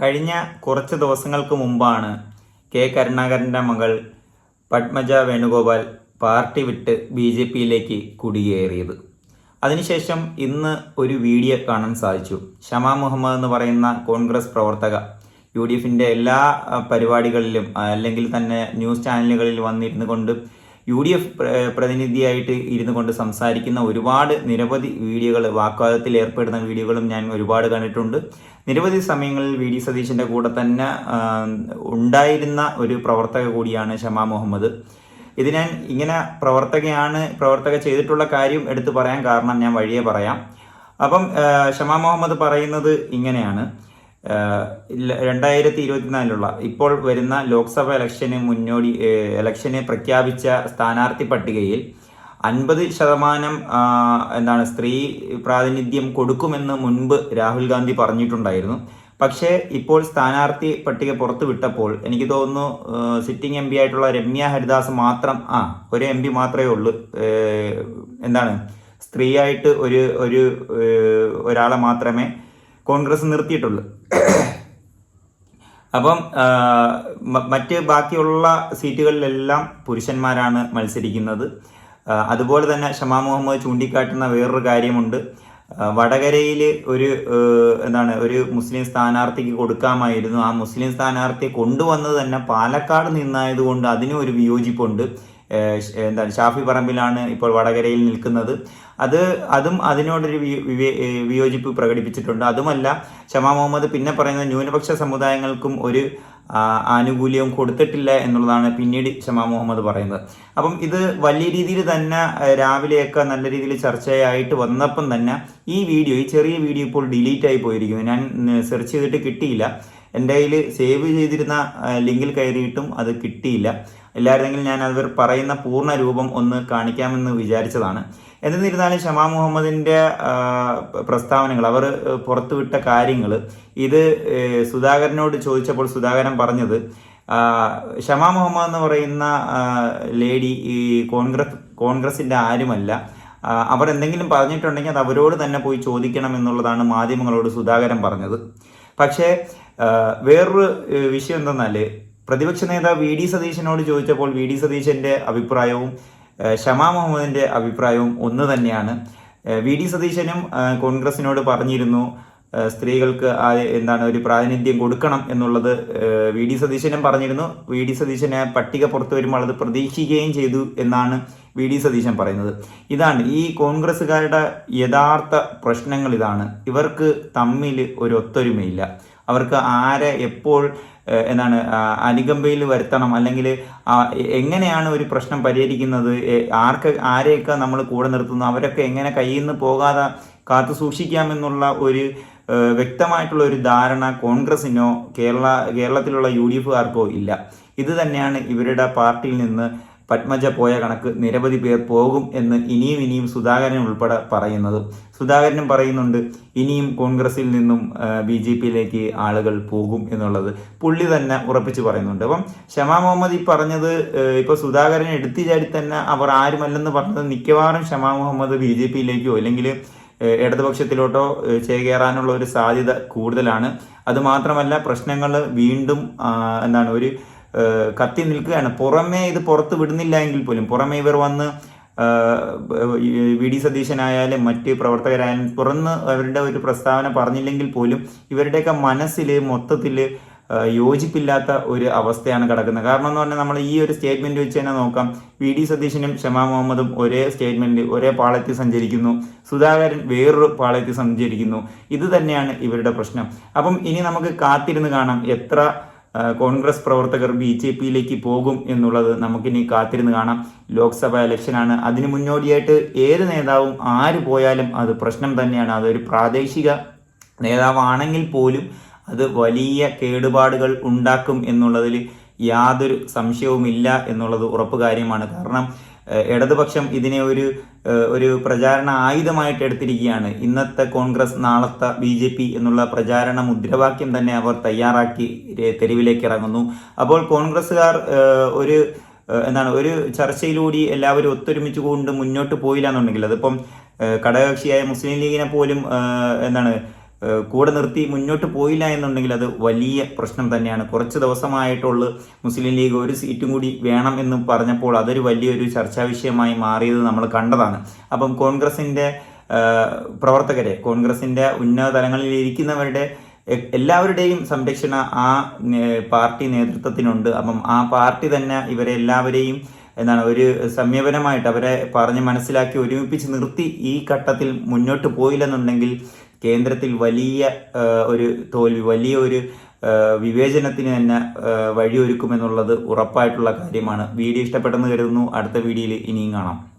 കഴിഞ്ഞ കുറച്ച് ദിവസങ്ങൾക്ക് മുമ്പാണ് കെ കരുണാകരന്റെ മകൾ പത്മജ വേണുഗോപാൽ പാർട്ടി വിട്ട് ബി ജെ പിയിലേക്ക് കുടിയേറിയത്. അതിനുശേഷം ഇന്ന് ഒരു വീഡിയോ കാണാൻ സാധിച്ചു. ഷമാ മുഹമ്മദ് എന്ന് പറയുന്ന കോൺഗ്രസ് പ്രവർത്തക യു ഡി എഫിന്റെ എല്ലാ പരിപാടികളിലും അല്ലെങ്കിൽ തന്നെ ന്യൂസ് ചാനലുകളിൽ വന്നിരുന്നു കൊണ്ട് യു ഡി എഫ് പ്രതിനിധിയായിട്ട് ഇരുന്നു കൊണ്ട് സംസാരിക്കുന്ന ഒരുപാട് നിരവധി വീഡിയോകൾ വാഗ്വാദത്തിൽ ഏർപ്പെടുന്ന വീഡിയോകളും ഞാൻ ഒരുപാട് കണ്ടിട്ടുണ്ട്. നിരവധി സമയങ്ങളിൽ വി ഡി സതീശന്റെ കൂടെ തന്നെ ഉണ്ടായിരുന്ന ഒരു പ്രവർത്തക കൂടിയാണ് ഷമാ മുഹമ്മദ്. ഇത് ഞാൻ ഇങ്ങനെ പ്രവർത്തകയാണ് പ്രവർത്തക ചെയ്തിട്ടുള്ള കാര്യം എടുത്തു പറയാൻ കാരണം ഞാൻ വഴിയെ പറയാം. അപ്പം ഷമ മുഹമ്മദ് പറയുന്നത് ഇങ്ങനെയാണ്. രണ്ടായിരത്തി ഇരുപത്തിനാലിലുള്ള ഇപ്പോൾ വരുന്ന ലോക്സഭ ഇലക്ഷന് മുന്നോടി ഇലക്ഷനെ പ്രഖ്യാപിച്ച സ്ഥാനാർത്ഥി പട്ടികയിൽ അൻപത് ശതമാനം എന്താണ് സ്ത്രീ പ്രാതിനിധ്യം കൊടുക്കുമെന്ന് മുൻപ് രാഹുൽ ഗാന്ധി പറഞ്ഞിട്ടുണ്ടായിരുന്നു. പക്ഷേ ഇപ്പോൾ സ്ഥാനാർത്ഥി പട്ടിക പുറത്തു വിട്ടപ്പോൾ എനിക്ക് തോന്നുന്നു സിറ്റിംഗ് എം പി ആയിട്ടുള്ള രമ്യ ഹരിദാസ് മാത്രം ആ ഒരു എം പി മാത്രമേ ഉള്ളൂ. എന്താണ് സ്ത്രീയായിട്ട് ഒരു ഒരു ഒരാളെ മാത്രമേ കോൺഗ്രസ് നിർത്തിയിട്ടുള്ളൂ. അപ്പം മറ്റ് ബാക്കിയുള്ള സീറ്റുകളിലെല്ലാം പുരുഷന്മാരാണ് മത്സരിക്കുന്നത്. അതുപോലെ തന്നെ ഷമാ മുഹമ്മദ് ചൂണ്ടിക്കാട്ടുന്ന വേറൊരു കാര്യമുണ്ട്. വടകരയിൽ ഒരു എന്താണ് ഒരു മുസ്ലിം സ്ഥാനാർത്ഥിക്ക് കൊടുക്കാമായിരുന്നു. ആ മുസ്ലിം സ്ഥാനാർത്ഥിയെ കൊണ്ടുവന്നത് തന്നെ പാലക്കാട് നിന്നായതുകൊണ്ട് അതിനും ഒരു വിയോജിപ്പുണ്ട്. എന്താണ് ഷാഫി പറമ്പിലാണ് ഇപ്പോൾ വടകരയിൽ നിൽക്കുന്നത്. അത് അതും അതിനോടൊരു വിയോജിപ്പ് പ്രകടിപ്പിച്ചിട്ടുണ്ട്. അതുമല്ല ഷമാ മുഹമ്മദ് പിന്നെ പറയുന്നത് ന്യൂനപക്ഷ സമുദായങ്ങൾക്കും ഒരു ആനുകൂല്യവും കൊടുത്തിട്ടില്ല എന്നുള്ളതാണ് പിന്നീട് ഷമാ മുഹമ്മദ് പറയുന്നത്. അപ്പം ഇത് വലിയ രീതിയിൽ തന്നെ രാവിലെയൊക്കെ നല്ല രീതിയിൽ ചർച്ചയായിട്ട് വന്നപ്പം തന്നെ ഈ വീഡിയോ ഈ ചെറിയ വീഡിയോ ഇപ്പോൾ ഡിലീറ്റ് ആയി പോയിരിക്കുന്നു. ഞാൻ സെർച്ച് ചെയ്തിട്ട് കിട്ടിയില്ല. എന്റെ കയ്യിൽ സേവ് ചെയ്തിരുന്ന ലിങ്കിൽ കയറിയിട്ടും അത് കിട്ടിയില്ല. ഇല്ലായിരുന്നെങ്കിൽ ഞാൻ അവർ പറയുന്ന പൂർണ രൂപം ഒന്ന് കാണിക്കാമെന്ന് വിചാരിച്ചതാണ്. എന്നിരുന്നാലും ഷമാ മുഹമ്മദിന്റെ പ്രസ്താവനകൾ അവർ പുറത്തുവിട്ട കാര്യങ്ങൾ ഇത് സുധാകരനോട് ചോദിച്ചപ്പോൾ സുധാകരൻ പറഞ്ഞത് ഷമാ മുഹമ്മദ് എന്ന് പറയുന്ന ലേഡി ഈ കോൺഗ്രസ് കോൺഗ്രസിന്റെ ആരുമല്ല. അവർ എന്തെങ്കിലും പറഞ്ഞിട്ടുണ്ടെങ്കിൽ അത് അവരോട് തന്നെ പോയി ചോദിക്കണം എന്നുള്ളതാണ് മാധ്യമങ്ങളോട് സുധാകരൻ പറഞ്ഞത്. പക്ഷേ വേറൊരു വിഷയം എന്തെന്നാൽ പ്രതിപക്ഷ നേതാവ് വി ഡി സതീശനോട് ചോദിച്ചപ്പോൾ വി ഡി സതീശന്റെ അഭിപ്രായവും ഷമാ മുഹമ്മദിന്റെ അഭിപ്രായവും ഒന്ന് തന്നെയാണ്. വി ഡി സതീശനും കോൺഗ്രസിനോട് പറഞ്ഞിരുന്നു സ്ത്രീകൾക്ക് എന്താണ് ഒരു പ്രാതിനിധ്യം കൊടുക്കണം എന്നുള്ളത് വി. ഡി. സതീശനും പറഞ്ഞിരുന്നു. വി. ഡി. സതീശന് പട്ടിക പുറത്തു വരുമ്പോൾ അത് പ്രതീക്ഷിക്കുകയും ചെയ്തു എന്നാണ് വി. ഡി. സതീശൻ പറയുന്നത്. ഇതാണ് ഈ കോൺഗ്രസ്സുകാരുടെ യഥാർത്ഥ പ്രശ്നങ്ങൾ ഇതാണ്. ഇവർക്ക് തമ്മിൽ ഒരു ഒത്തൊരുമയില്ല. അവർക്ക് ആരെ എപ്പോൾ എന്താണ് അനുകമ്പയിൽ വരുത്തണം അല്ലെങ്കിൽ എങ്ങനെയാണ് ഒരു പ്രശ്നം പരിഹരിക്കുന്നത് ആർക്ക് ആരെയൊക്കെ നമ്മൾ കൂടെ നിർത്തുന്നു അവരൊക്കെ എങ്ങനെ കയ്യിൽ നിന്ന് പോകാതെ കാത്തു സൂക്ഷിക്കാമെന്നുള്ള ഒരു വ്യക്തമായിട്ടുള്ള ഒരു ധാരണ കോൺഗ്രസിനോ കേരള കേരളത്തിലുള്ള യു ഡി എഫുകാർക്കോ ഇല്ല. ഇത് തന്നെയാണ് ഇവരുടെ പാർട്ടിയിൽ നിന്ന് പത്മജ പോയ കണക്ക് നിരവധി പേർ പോകും എന്ന് ഇനിയും ഇനിയും സുധാകരൻ ഉൾപ്പെടെ പറയുന്നത്. സുധാകരനും പറയുന്നുണ്ട് ഇനിയും കോൺഗ്രസിൽ നിന്നും ബി ജെ പിയിലേക്ക് ആളുകൾ പോകും എന്നുള്ളത് പുള്ളി തന്നെ ഉറപ്പിച്ച് പറയുന്നുണ്ട്. അപ്പം ഷമാ മുഹമ്മദ് ഈ പറഞ്ഞത് ഇപ്പോൾ ഇപ്പൊ സുധാകരൻ എടുത്തു ചാടി തന്നെ അവർ ആരുമല്ലെന്ന് പറഞ്ഞത് മിക്കവാറും ഷമാ മുഹമ്മദ് ബി ജെ പിയിലേക്കോ അല്ലെങ്കിൽ ഇടതുപക്ഷത്തിലോട്ടോ ചേകേറാനുള്ള ഒരു സാധ്യത കൂടുതലാണ്. അതുമാത്രമല്ല പ്രശ്നങ്ങൾ വീണ്ടും എന്താണ് ഒരു കത്തി നിൽക്കുകയാണ്. പുറമേ ഇത് പുറത്ത് വിടുന്നില്ല എങ്കിൽ പോലും പുറമേ ഇവർ വന്ന് വി ഡി സതീശനായാലും മറ്റ് പ്രവർത്തകരായാലും തുറന്ന് അവരുടെ ഒരു പ്രസ്താവന പറഞ്ഞില്ലെങ്കിൽ പോലും ഇവരുടെയൊക്കെ മനസ്സിൽ മൊത്തത്തിൽ യോജിപ്പില്ലാത്ത ഒരു അവസ്ഥയാണ് കിടക്കുന്നത്. കാരണം എന്ന് പറഞ്ഞാൽ നമ്മൾ ഈ ഒരു സ്റ്റേറ്റ്മെന്റ് വെച്ച് തന്നെ നോക്കാം. വി ഡി സതീശനും ഷമാ മുഹമ്മദും ഒരേ സ്റ്റേറ്റ്മെന്റ് ഒരേ പാളയത്തിൽ സഞ്ചരിക്കുന്നു. സുധാകരൻ വേറൊരു പാളയത്തിൽ സഞ്ചരിക്കുന്നു. ഇത് തന്നെയാണ് ഇവരുടെ പ്രശ്നം. അപ്പം ഇനി നമുക്ക് കാത്തിരുന്ന് കാണാം എത്ര കോൺഗ്രസ് പ്രവർത്തകർ ബി ജെ പിയിലേക്ക് പോകും എന്നുള്ളത് നമുക്കിനി കാത്തിരുന്ന് കാണാം. ലോക്സഭ ഇലക്ഷനാണ് അതിന് മുന്നോടിയായിട്ട് ഏത് നേതാവും ആര് പോയാലും അത് പ്രശ്നം തന്നെയാണ്. അതൊരു പ്രാദേശിക നേതാവാണെങ്കിൽ പോലും അത് വലിയ കേടുപാടുകൾ ഉണ്ടാക്കും എന്നുള്ളതിൽ യാതൊരു സംശയവുമില്ല എന്നുള്ളത് ഉറപ്പ് കാര്യമാണ് കാരണം ഇടതുപക്ഷം ഇതിനെ ഒരു ഒരു പ്രചാരണ ആയുധമായിട്ട് എടുത്തിരിക്കുകയാണ്. ഇന്നത്തെ കോൺഗ്രസ് നാളത്തെ ബി ജെ പി എന്നുള്ള പ്രചാരണ മുദ്രാവാക്യം തന്നെ അവർ തയ്യാറാക്കി തെരുവിലേക്ക് ഇറങ്ങുന്നു. അപ്പോൾ കോൺഗ്രസ്സുകാർ ഒരു എന്താണ് ഒരു ചർച്ചയിലൂടെ എല്ലാവരും ഒത്തൊരുമിച്ച് കൊണ്ട് മുന്നോട്ട് പോയില്ല എന്നുണ്ടെങ്കിൽ അതിപ്പം ഘടകകക്ഷിയായ മുസ്ലിം ലീഗിനെ പോലും എന്താണ് കൂടെ നിർത്തി മുന്നോട്ട് പോയില്ല എന്നുണ്ടെങ്കിൽ അത് വലിയ പ്രശ്നം തന്നെയാണ്. കുറച്ച് ദിവസമായിട്ടുള്ള മുസ്ലിം ലീഗ് ഒരു സീറ്റും കൂടി വേണം എന്ന് പറഞ്ഞപ്പോൾ അതൊരു വലിയൊരു ചർച്ചാ വിഷയമായി മാറിയത് നമ്മൾ കണ്ടതാണ്. അപ്പം കോൺഗ്രസിന്റെ പ്രവർത്തകരെ കോൺഗ്രസിന്റെ ഉന്നത തലങ്ങളിൽ ഇരിക്കുന്നവരുടെ എല്ലാവരുടെയും സംരക്ഷണ ആ പാർട്ടി നേതൃത്വത്തിനുണ്ട്. അപ്പം ആ പാർട്ടി തന്നെ ഇവരെ എല്ലാവരെയും എന്താണ് ഒരു സമീപനമായിട്ട് അവരെ പറഞ്ഞ് മനസ്സിലാക്കി ഒരുമിപ്പിച്ച് നിർത്തി ഈ ഘട്ടത്തിൽ മുന്നോട്ട് പോയില്ലെന്നുണ്ടെങ്കിൽ കേന്ദ്രത്തിൽ വലിയ ഒരു തോൽവി വലിയ ഒരു വിവേചനത്തിന് തന്നെ വഴിയൊരുക്കുമെന്നുള്ളത് ഉറപ്പായിട്ടുള്ള കാര്യമാണ്. വീഡിയോ ഇഷ്ടപ്പെട്ടെന്ന് കരുതുന്നു. അടുത്ത വീഡിയോയിൽ ഇനിയും കാണാം.